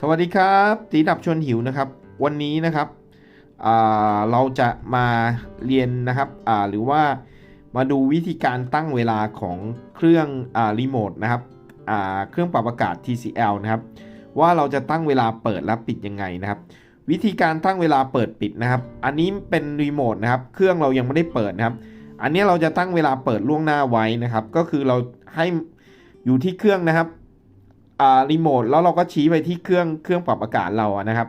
สวัสดีครับตีดับชวนหิวนะครับ วันนี้นะครับเราจะมาเรียนนะครับหรือว่ามาดูวิธีการตั้งเวลาของเครื่องอรีโมทนะครับเครื่องปรับอากาศ TCL นะครับ ว่าเราจะตั้งเวลาเปิดและปิดยังไงนะครับ วิธีการตั้งเวลาเปิดปิดนะครับ อันนี้เป็นรีโมทนะครับ เครื่องเรายังไม่ได้เปิดนะครับ อันนี้เราจะตั้งเวลาเปิดล่วงหน้าไว้นะครับ ก็คือเราให้อยู่ที่เครื่องนะครับ อ่ารีโมทแล้วเราก็ชี้ไปที่เครื่องเครื่องปรับอากาศเราอะนะครับ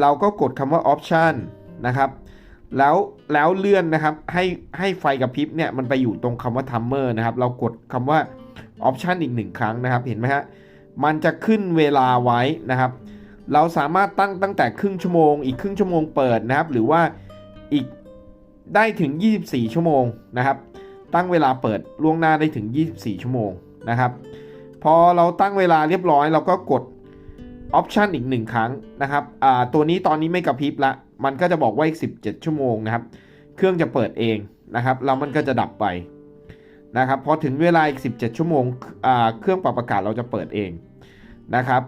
เราก็กดคำว่า option นะครับแล้วแล้วเลื่อนนะครับให้ให้ไฟกระพริบเนี่ยมันไปอยู่ตรงคำว่า timer นะครับ เรากดคำว่า option อีกหนึ่งครั้งนะครับ เห็นไหมฮะมันจะขึ้นเวลาไว้นะครับ เราสามารถตั้งตั้งแต่ครึ่งชั่วโมง อีกครึ่งชั่วโมงเปิดนะครับ หรือว่าอีกได้ถึง 24 ชั่วโมงนะครับ ตั้งเวลาเปิดล่วงหน้าได้ถึง 24 ชั่วโมงนะครับ พอเราตั้งเวลาเรียบร้อย เราก็กด Option อีกหนึ่งครั้งนะครับตัวนี้ตอนนี้ไม่กระพริบละ มันก็จะบอกว่าอีก 17 ชั่วโมงนะครับ เครื่องจะเปิดเองนะครับแล้วมันก็จะดับไปนะครับพอถึงเวลาอีก 17 ชั่วโมงเครื่องปรับอากาศเราจะเปิดเองนะครับ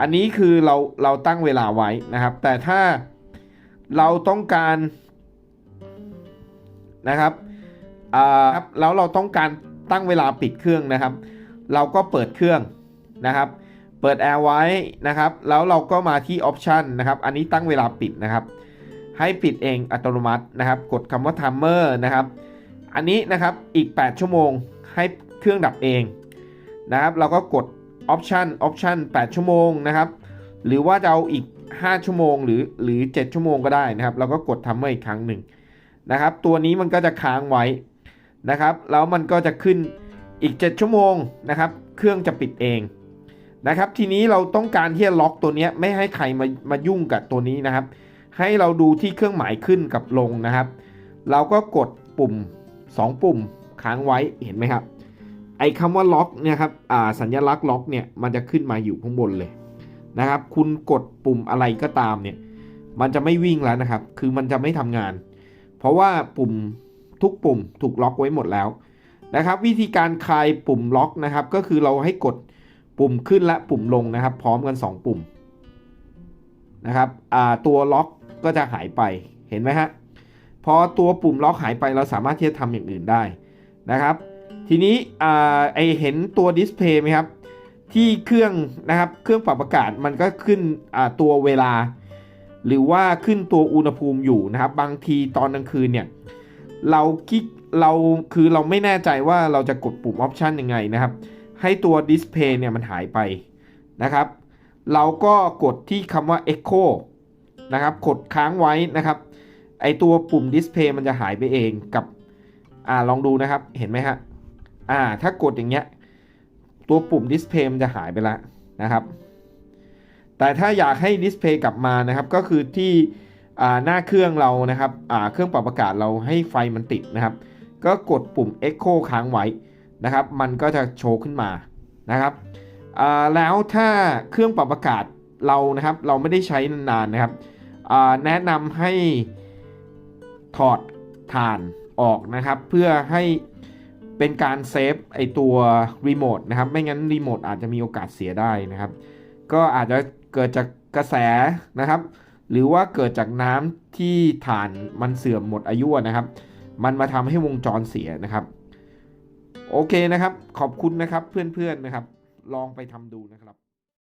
อันนี้คือเราเราตั้งเวลาไว้นะครับ แต่ถ้าเราต้องการนะครับแล้วเราต้องการตั้งเวลาปิดเครื่องนะครับ เราก็เปิดเครื่องนะครับ เปิดแอร์ไว้นะครับ แล้วเราก็มาที่ออปชันนะครับ อันนี้ตั้งเวลาปิดนะครับ ให้ปิดเองอัตโนมัตินะครับ กดคำว่า timer นะครับ อันนี้นะครับอีก 8 ชั่วโมงให้เครื่องดับเองนะครับ เราก็กด option option 8ชั่วโมงนะครับ หรือว่าจะเอาอีก 5 ชั่วโมงหรือหรือ 7 ชั่วโมงก็ได้นะครับ เราก็กด timer อีกครั้งหนึ่งนะครับ ตัวนี้มันก็จะค้างไว้นะครับ แล้วมันก็จะขึ้น อีก 7 ชั่วโมงนะครับ เครื่องจะปิดเองนะครับ ทีนี้เราต้องการที่จะล็อกตัวนี้ไม่ให้ใครมามายุ่งกับตัวนี้นะครับ ให้เราดูที่เครื่องหมายขึ้นกับลงนะครับ เราก็กดปุ่ม 2 ปุ่มค้างไว้เห็นไหมครับ ไอ้คำว่าล็อกเนี่ยครับสัญลักษณ์ล็อกเนี่ยมันจะขึ้นมาอยู่ข้างบนเลยนะครับ คุณกดปุ่มอะไรก็ตามเนี่ยมันจะไม่วิ่งแล้วนะครับ คือมันจะไม่ทำงาน เพราะว่าปุ่มทุกปุ่มถูกล็อกไว้หมดแล้ว นะครับ วิธีการคลายปุ่มล็อกนะครับ ก็คือเราให้กดปุ่มขึ้นและปุ่มลงนะครับ พร้อมกัน 2 ปุ่มนะครับตัวล็อกก็จะหายไปเห็นไหมฮะพอตัวปุ่มล็อกหายไปเราสามารถที่จะทำอย่างอื่นได้นะครับ ทีนี้ไอเห็นตัวดิสเพย์ไหมครับที่เครื่องนะครับเครื่องปรับอากาศมันก็ขึ้นตัวเวลา หรือว่าขึ้นตัวอุณหภูมิอยู่นะครับ บางทีตอนกลางคืนเนี่ย เราคลิกเราคือเราไม่แน่ใจว่าเราจะกดปุ่มออปชันยังไงนะครับ ให้ตัวดิสเพย์เนี่ยมันหายไปนะครับ เราก็กดที่คำว่า Echo นะครับ กดค้างไว้นะครับ ไอตัวปุ่มดิสเพย์มันจะหายไปเองกับอ่าลองดูนะครับเห็นไหมฮะอ่าถ้ากดอย่างเงี้ยตัวปุ่มดิสเพย์มันจะหายไปแล้วนะครับ แต่ถ้าอยากให้ดิสเพย์กลับมานะครับ ก็คือที่ หน้าเครื่องเรานะครับเครื่องปรับอากาศเราให้ไฟมันติดนะครับ ก็กดปุ่ม Echo ค้างไว้นะครับ มันก็จะโชว์ขึ้นมานะครับแล้วถ้าเครื่องปรับอากาศเรานะครับเราไม่ได้ใช้นานๆนะครับแนะนำให้ถอดถ่านออกนะครับ เพื่อให้เป็นการเซฟไอตัวรีโมทนะครับ ไม่งั้นรีโมทอาจจะมีโอกาสเสียได้นะครับ ก็อาจจะเกิดจากกระแสนะครับ หรือว่าเกิดจากน้ำที่ฐานมันเสื่อมหมดอายุนะครับ มันมาทำให้วงจรเสียนะครับ โอเคนะครับ ขอบคุณนะครับเพื่อนๆนะครับ ลองไปทำดูนะครับ